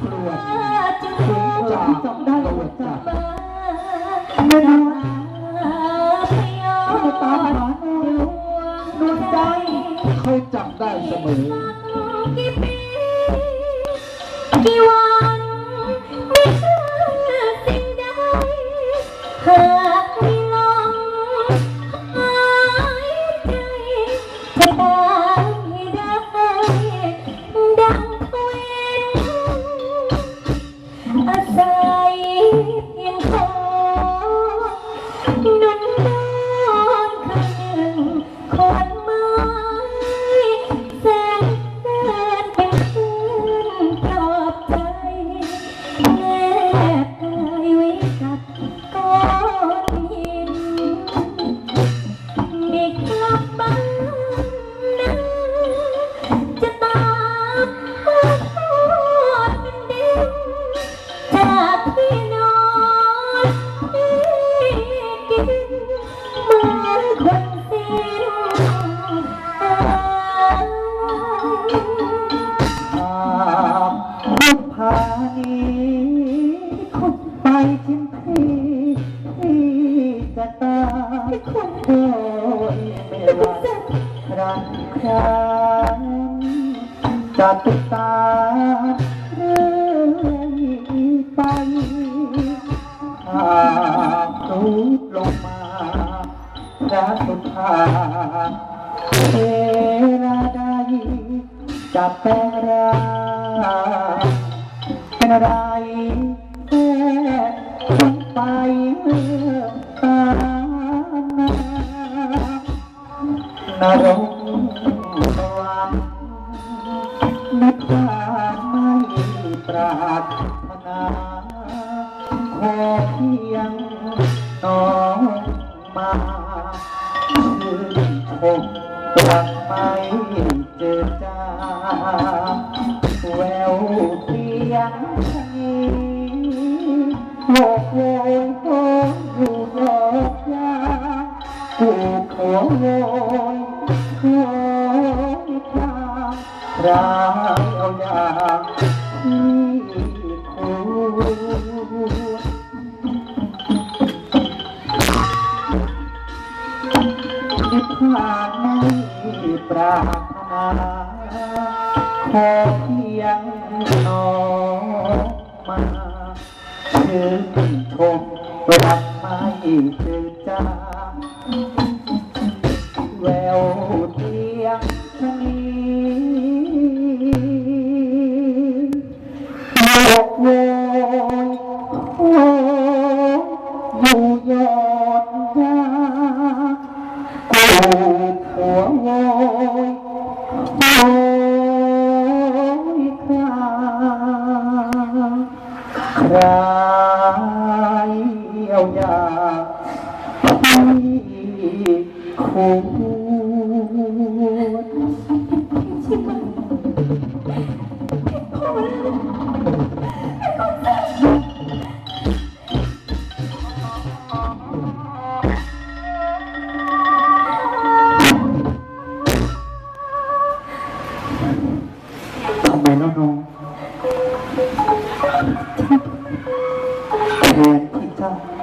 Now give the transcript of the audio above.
ครวญถึงจากตกได้ไม่รู้จะตามหาแนวดวงใจเจับได้เสมอกี่วัน คุณไปทิ้งพี่พี่จะตายคุณโดยไม่ว่าครั้งครั้งจะติดตามเรื่อยไปหากรูปลงมาพระสุธาเทราใดจะแปลงร่าง อะไรแค่คงไปตานรกสวรรค์นิพพานไม่ปรารถนาขอเพียงน้องมาชื่นชมรักไม่เจอจาแวว យ៉ាងនេះមកវងហូនយូរដល់ចាគូខោលយខោចាប្រាយអូយ៉ានេះគូិតខានមិនប្រាថ្នា เพียงน้องมาชื่นชมรักไม่เจอจางแววเทียงชนีโลกโวยโอยอยู่ยอดยากูหัวโวย ครเอาอยากที่คุ้ 네. 어, 기타